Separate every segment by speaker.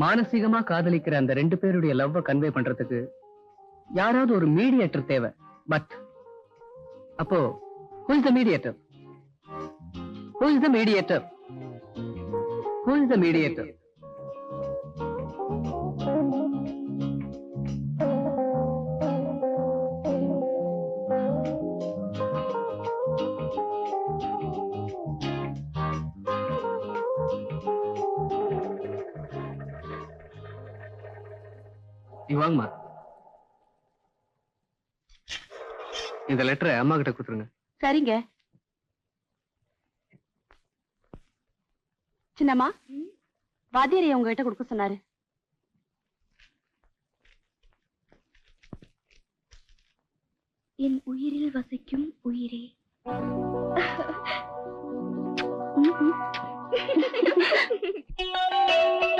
Speaker 1: மானசீகமா காதலிக்கிற அந்த ரெண்டு பேருடைய லவ்வ கன்வே பண்றதுக்கு யாராவது ஒரு மீடியேட்டர் தேவை. பட் அப்போ who is the mediator? Who is the mediator? Who is the mediator? நீ வாங்கம்மா. இந்த லெட்டரை அம்மா கிட்ட கொடுத்துருங்க.
Speaker 2: சரிங்க. சின்னம்மா வாத்தியாரை உங்ககிட்ட கொடுக்க சொன்னாரு.
Speaker 3: என் உயிரில் வசிக்கும் உயிரே.
Speaker 4: காதல்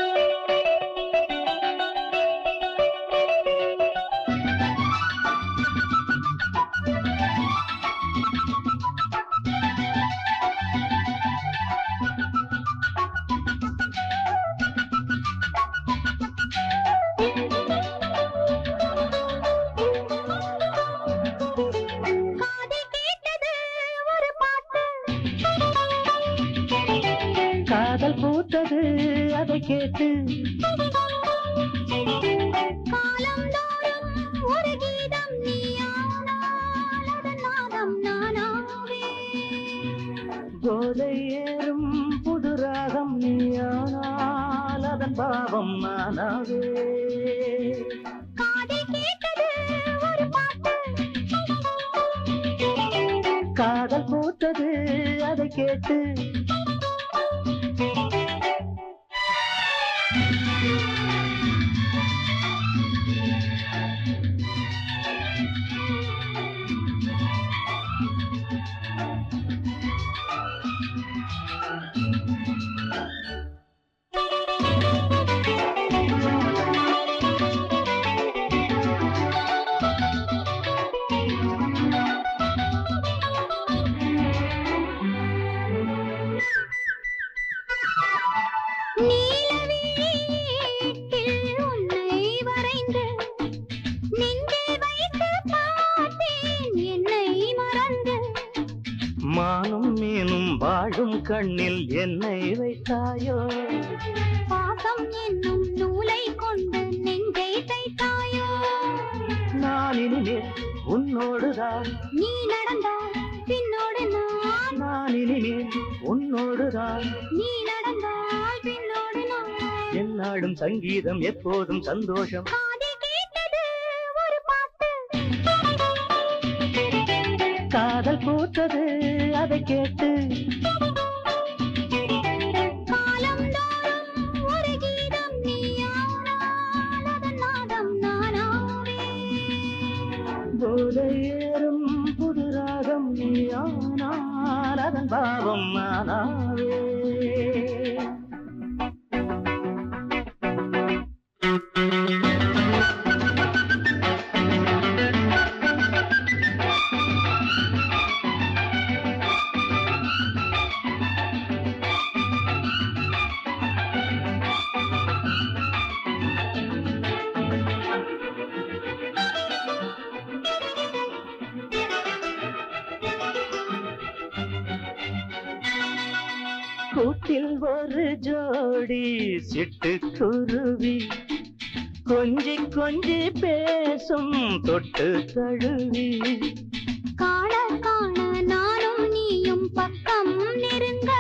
Speaker 4: கேட்டு போதை ஏறும் புது ராகம் நீயானால் அதன் பாவம் நானாவே. காதல் பூத்தது அதை கேட்டு
Speaker 3: Música
Speaker 4: மானும் மீனும் வாழும் கண்ணில் என்னை வைத்தாயோ?
Speaker 3: பாசம் என்னும் நூலை கொண்டு நெஞ்சை தைத்தாயோ?
Speaker 4: நான் இனிமேல் உன்னோடுதான்.
Speaker 3: நீ நடந்தால் பின்னோடு நான்.
Speaker 4: இனிமேல் உன்னோடுதான்.
Speaker 3: நீ
Speaker 4: என்னாடும் சங்கீதம் எப்போதும் சந்தோஷம்.
Speaker 3: காதல்
Speaker 4: பூத்தது அதை கேட்டு ஜோடி சிட்டுக்குருவி கொஞ்சி கொஞ்சி பேசும் தொட்டு தழுவி
Speaker 3: காண காண நானும் நீயும் பக்கம் நெருங்க.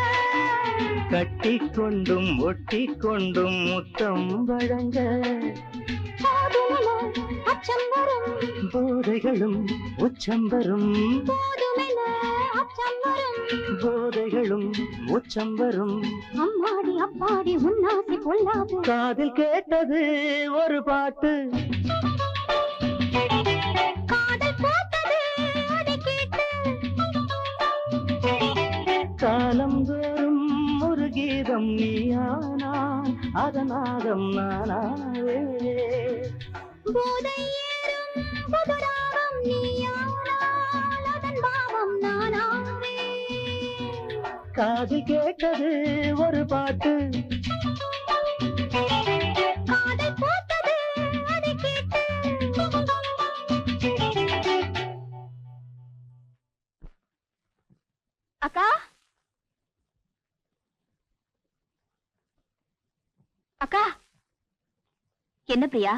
Speaker 4: கட்டி கொண்டும் ஒட்டி கொண்டும் முத்தம் வழங்க. போதைகளும் உச்சம் வரும். போதைகளும் உச்சம் வரும்.
Speaker 3: அம்மாடி அப்பாடி உன்னாசி கொள்ளாது
Speaker 4: காதில் கேட்டது ஒரு பாட்டு.
Speaker 3: காதல் போட்டது அதை கேட்டு.
Speaker 4: காலம் தோறும் ஒரு கீதம் நீயானா அதனாதம் நானாவே
Speaker 3: போதை ஏறும் புதுராகம் நீயானால் அதன் பாவம் நானாவே
Speaker 4: காது கேட்டது ஒரு பாட்டு.
Speaker 2: என்ன பிரியா?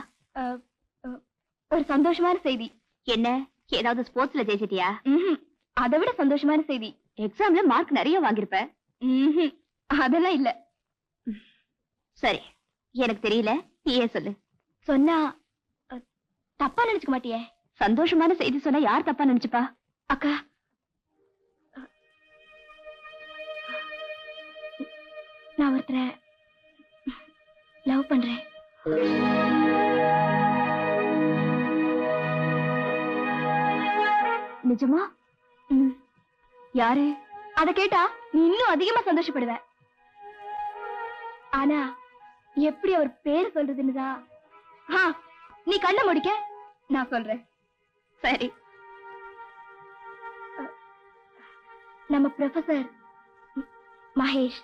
Speaker 2: ஒரு சந்தோஷமான செய்தி. என்ன? ஏதாவது ஸ்போர்ட்ஸ்ல ஜெயிச்சிட்டியா? அதை விட சந்தோஷமான செய்தி. எக்ஸாம்ல மார்க் நிறைய வாங்கியிருப்ப? அதெல்லாம் இல்ல. சரி. எனக்கு தெரியல. நீயே சொல்லு. சொன்னா தப்பா நினைச்சுக்க மாட்டியே? சந்தோஷமான செய்தி சொன்னா யார் தப்பா நினைச்சுப்பா? அக்கா. நான் ஒருத்தரை லவ் பண்றேன். நிஜமா யாரு அத கேட்டா நீ இன்னும் அதிகமா சந்தோஷப்படுவ ஆனா எப்படி அவர் பேர் சொல்றதுன்னு நீ கண்ண முடிக்க நான் சொல்றேன் சரி நம்ம ப்ரொஃபசர் மகேஷ்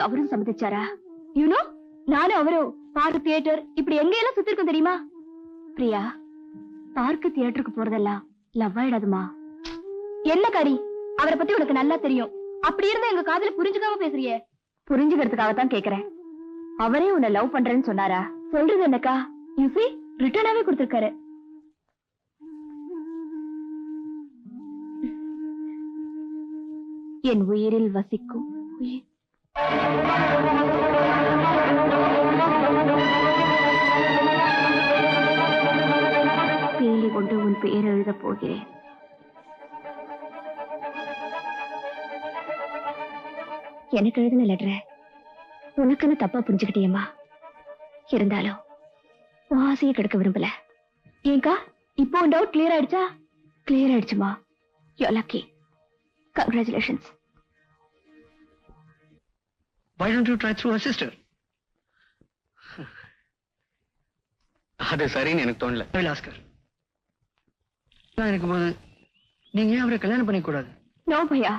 Speaker 2: இதுக்கு அவரும் சம்மதிச்சாரா? யூனோ நானும் அவரும் பார்க் தியேட்டர் இப்படி எங்க எல்லாம் சுத்தி தெரியுமா? பிரியா பார்க் தியேட்டருக்கு போறதெல்லாம் லவ் ஆயிடாதுமா என்ன காரி அவரை பத்தி உனக்கு நல்லா தெரியும். அப்படி இருந்தா எங்க காதல புரிஞ்சுக்காம பேசுறியே? புரிஞ்சுக்கிறதுக்காக தான் கேக்குறேன். அவரே உன்னை லவ் பண்றேன்னு சொன்னாரா? சொல்றது என்னக்கா? யூசி ரிட்டர்னாவே கொடுத்திருக்காரு. என் உயிரில் வசிக்கும் உயிர். பேலி கொண்டு உன் பெயர் எழுதப் போகிறேன். எனக்கு எழுதின லெட்டரை உனக்குன்னு தப்பா புரிஞ்சுக்கிட்டியம்மா. இருந்தாலும் உன் ஆசையை கெடுக்க விரும்பல. ஏங்கா இப்போ டவுட் கிளியர் ஆயிடுச்சா? Clear ஆயிடுச்சுமா? Yo lucky congratulations
Speaker 1: Why don't you try through her sister? அது சரின்னு எனக்கு தோணல.
Speaker 5: ஆஸ்கர் இருக்கும் போது நீங்க ஏன் அவரை கல்யாணம் பண்ணிக்க கூடாது
Speaker 2: நோ பையா.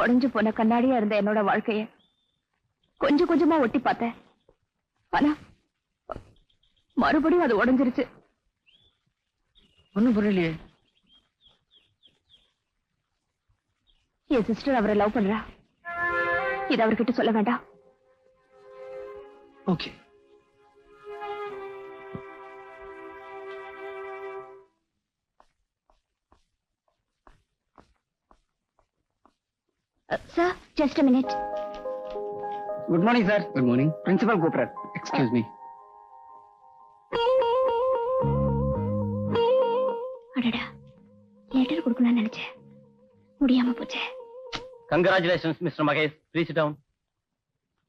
Speaker 2: உடைஞ்சு போன கண்ணாடியா இருந்த என்னோட வாழ்க்கைய கொஞ்சம் கொஞ்சமா ஒட்டி பார்த்தேன். ஆனா மறுபடியும் அது உடைஞ்சிருச்சு.
Speaker 5: ஒண்ணும் புரியலையே.
Speaker 2: என் சிஸ்டர் அவரை லவ் பண்றா. இது அவர்கிட்ட சொல்ல வேண்டாம்.
Speaker 5: Okay.
Speaker 2: Sir just minute
Speaker 1: good morning sir good morning principal கூப்பிடுறார் எக்ஸ்கியூஸ் மீ
Speaker 2: அடடா. லெட்டர் கொடுக்கணும்னு நினைச்சேன். முடியாம போச்சே.
Speaker 6: Congratulations mister Mahesh please down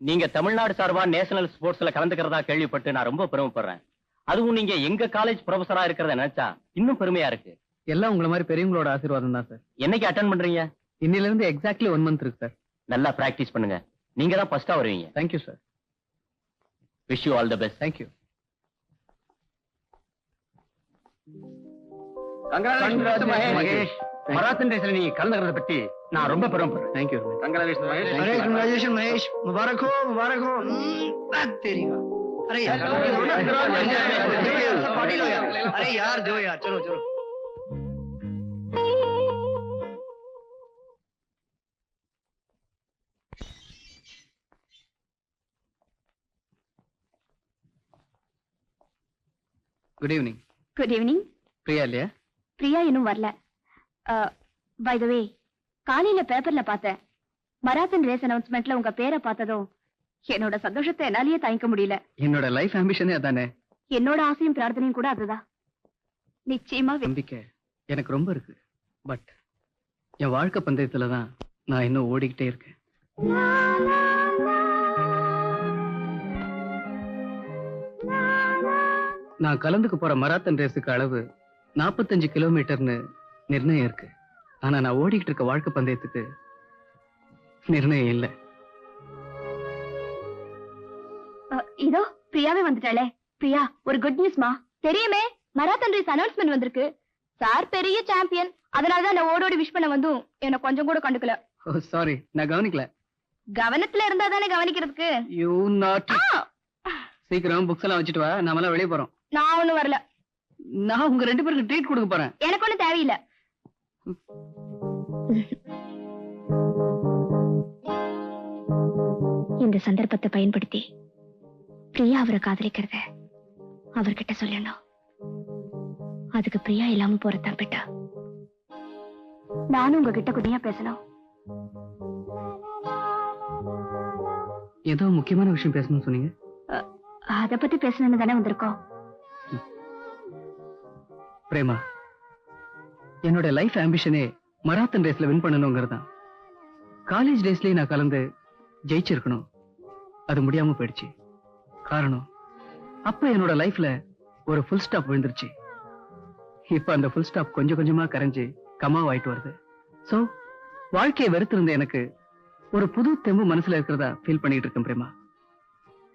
Speaker 6: நீங்க தமிழ்நாடு சார்பா நேஷனல் ஸ்போர்ட்ஸ்ல கலந்துக்கிறதா கேள்விப்பட்டு நான் ரொம்ப பெருமைப்படுறேன். அதுவும் நீங்க எங்க காலேஜ் ப்ரொஃபஸரா இருக்கிறத நினைச்சா இன்னும் பெருமையா இருக்கு.
Speaker 1: எல்லாம் உங்களை மாதிரி பெரியவங்களோட ஆசீர்வாதம் தான் சார்
Speaker 6: என்னைக்கு அட்டன் பண்றீங்க?
Speaker 1: இன்னில இருந்து எக்ஸாக்ட்லி ஒன் மந்த் இருக்கு சார்
Speaker 6: நல்லா பிராக்டிஸ் பண்ணுங்க. நீங்க தான் ஃபர்ஸ்டா வருவீங்க.
Speaker 1: Thank you sir
Speaker 6: wish you all the best
Speaker 1: thank you
Speaker 6: Mahesh marathon ரேஸ்ல நீ கலந்துக்கிறத பத்தி நான் ரொம்ப பெருமைப்படுறேன்
Speaker 1: தேங்க்யூ
Speaker 5: கங்கராச்சுலேஷன் மகேஷ் முபாரக்கோ முபாரக்கோ தெரியும் அரே யார் ஜோ யார் சலோ சலோ
Speaker 1: good evening
Speaker 2: good evening
Speaker 1: Priya இல்லையா
Speaker 2: பிரியா இன்னும் வரல பை த வே காலையில பேப்பர்ல பார்த்தேன். மராத்தன் ரேஸ் அனௌன்ஸ்மெண்ட்ல உங்க பேரை பார்த்ததும் என்னோட சந்தோஷத்தை என்னாலேயே தாங்கிக்க முடியல.
Speaker 1: என்னோட லைஃப் ஆம்பிஷனே அதானே?
Speaker 2: என்னோட ஆசையும் பிரார்த்தனையும் கூட அதுதான். நிச்சயமா
Speaker 1: நம்பிக்கை எனக்கு ரொம்ப இருக்கு. பட் என் வாழ்க்கை பந்தயத்துல தான் நான் இன்னும் ஓடிக்கிட்டே இருக்கேன். நான் கலந்துக்க போற மராத்தன் ரேஸுக்கு அளவு 45 கிலோமீட்டர்னு நிர்ணயம் இருக்கு. ஆனா நான் ஓடிக்கிட்டு இருக்க வாழ்க்கை பந்தயத்துக்கு நிர்ணயம் இல்லை.
Speaker 2: இதோ பிரியாவே வந்துட்டாளே. பிரியா ஒரு குட் நியூஸ்மா தெரியுமே மராத்தன் ரேஸ் அனௌன்ஸ்மெண்ட் வந்திருக்கு. சார் பெரிய சாம்பியன் அதனாலதான் நான் ஓடோடி விஷ் பண்ண வந்தும் என்ன கொஞ்சம் கூட கண்டுக்கல.
Speaker 1: ஓ சாரி நான் கவனிக்கல.
Speaker 2: கவனத்துல இருந்தா தானே கவனிக்கிறதுக்கு?
Speaker 1: யூ நாட் சீக்கிரம் புக்ஸ் எல்லாம் வச்சுட்டு வா நாமெல்லாம் வெளியே போறோம்.
Speaker 2: நான் ஒண்ணும் வரல.
Speaker 1: நான் உங்க ரெண்டு பேருக்கு ட்ரீட் கொடுக்க போறேன்.
Speaker 2: எனக்கு ஒண்ணும் தேவையில்லை. இந்த சந்தர்ப்பத்தை பயன்படுத்தி பிரியா அவரை காதலிக்கிறத அவர்கிட்ட சொல்லணும். அதுக்கு பிரியா இல்லாம போறதான் பெட்டா? நானும் உங்ககிட்ட குடியா பேசணும்.
Speaker 1: ஏதோ முக்கியமான விஷயம் பேசணும்னு சொன்னீங்க.
Speaker 2: அத பத்தி பேசணும்னு தானே வந்திருக்கோம்.
Speaker 1: பிரேமா என்னோட லைஃப் ஆம்பிஷனே மராத்தன் ரேஸ்ல வின் பண்ணணுங்கிறது காலேஜ் டேஸ்லயே நான் கலந்து ஜெயிச்சிருக்கணும். அது முடியாம போயிடுச்சு. காரணம் அப்ப என்னோட லைஃப்ல ஒரு ஃபுல் ஸ்டாப் விழுந்துருச்சு. இப்ப அந்த ஃபுல் ஸ்டாப் கொஞ்சம் கொஞ்சமா கரைஞ்சு கமாவாயிட்டு வருது. சோ வாழ்க்கையை வெறுத்திருந்த எனக்கு ஒரு புது தெம்பு மனசுல இருக்கிறதா ஃபீல் பண்ணிட்டு இருக்கேன் பிரேமா.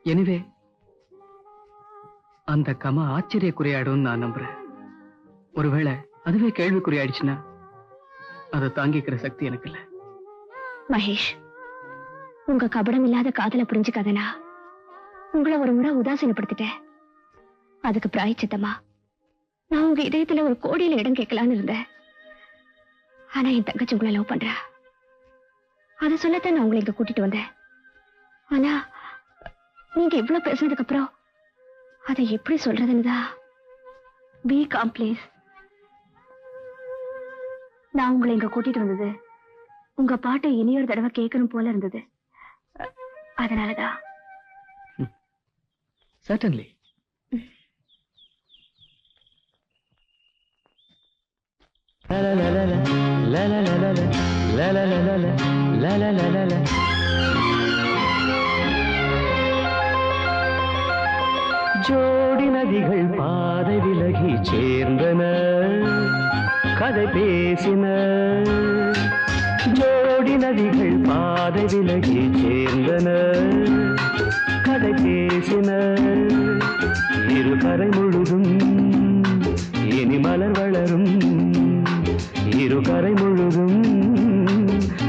Speaker 1: எனிவே அந்த கமா ஆச்சரியக்குறையாடும் நான் நம்புறேன். ஒருவேளை அதுவே கேள்விக்குறியாயிடுச்சுன்னா அதை தாங்கிக்கிற சக்தி எனக்கு இல்ல
Speaker 2: மகேஷ் உங்க கபடம் இல்லாத காதல புரிஞ்சுக்காதனா? உங்களை ஒரு முறை உதாசீனப்படுத்திட்டேன். அதுக்கு பிராயச்சித்தமா நான் உங்க இதயத்துல ஒரு கோடியில இடம் கேட்கலான்னு இருந்தேன். ஆனா என் தங்கச்சி உங்களை லவ் பண்றா. அத சொல்லத்தான் நான் உங்களை இங்க கூட்டிட்டு வந்தேன். ஆனா நீங்க இவ்வளவு பேசுனதுக்கு அப்புறம் அதை எப்படி சொல்றதுன்னு தான் பி காம்ப்ளீஸ் நான் உங்களை இங்க கூட்டிட்டு வந்தது. உங்க பாட்டை இனியொரு தடவை கேட்கணும் போல இருந்தது. அதனாலதான்
Speaker 1: சர்டன்லி
Speaker 7: ஜோடி நதிகள் பாதை விலகி சேர்ந்தன. கதை பேசின. ஜோடி நதிகள் பாதை விலகி சேர்ந்தன. கதை பேசின. இரு கரை முழுதும் இனி மலர் வளரும். இரு கரை முழுதும்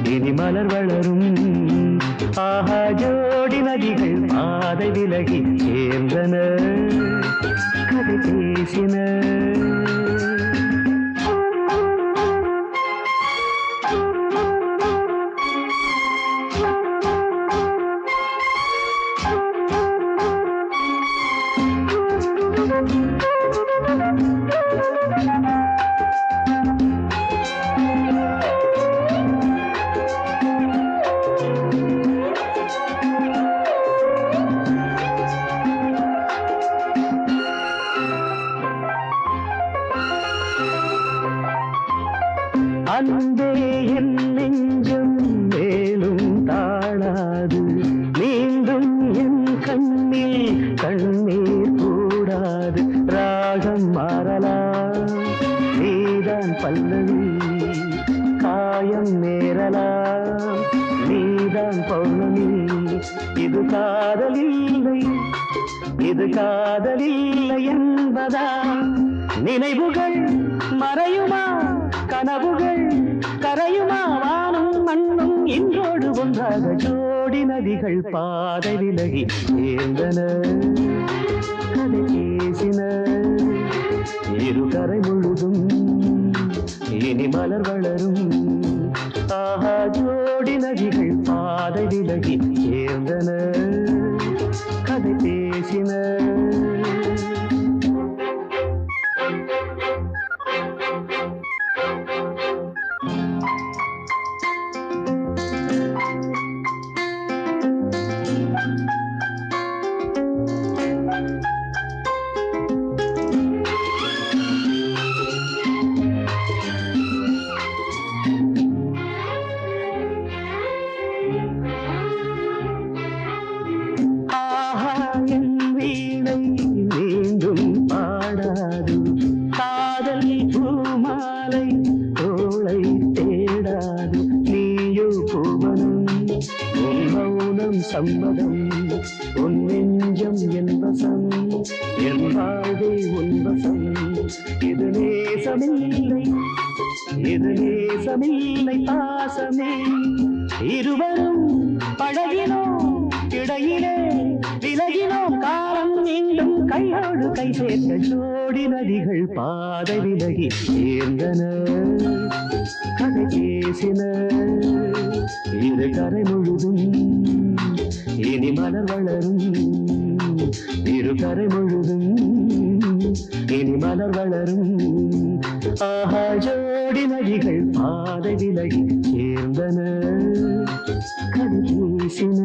Speaker 7: இனி மலர் வளரும். ஆஹா ஜோடி நதிகள் பாதை விலகி சேர்ந்தன. கதை பேசின. அன்பே என் நெஞ்சம் மேலும் தாழாது. மீண்டும் என் கண்ணில் கண்ணீர் கூடாது. ராகம் மாறலாம். நீதான் பல்லவி காயம் நேரலாம். நீதான் பௌர்ணமி இது காதலில்லை இது காதலில்லை என்பதா நினைவுகள் மறையுமா? கனவுகள் கரையுமா வானும் மண்ணும் இன்றோடு ஒன்றாக ஜோடி நதிகள் பாதை விலகி சேர்ந்தன கதை பேசின இரு கரை முழுதும் இனி மலர் வளரும். ஆஹா ஜோடி நதிகள் பாதை விலகி சேர்ந்தன கதை பேசின சம்மதம். உன் நெஞ்சம் என்பசம் என் வாழ்வே உன்பசம் இது நேசமில்லை. இது நேசமில்லை பாசமே. இருவரும் பழகினோம் இடையிலே விலகினோம். காலம் மீண்டும் கையோடு கை சேர்ந்த ஜோடி நதிகள் பாதை விலகி சேர்ந்தன. கதை பேசின இரு கரை முழுதும் இனி மலர் வளரும் இரு கரை முழுதும் இனி மலர் வளரும். ஆஹா ஜோடி நதிகள் பாதை விலகி சேர்ந்தன கதை பேசின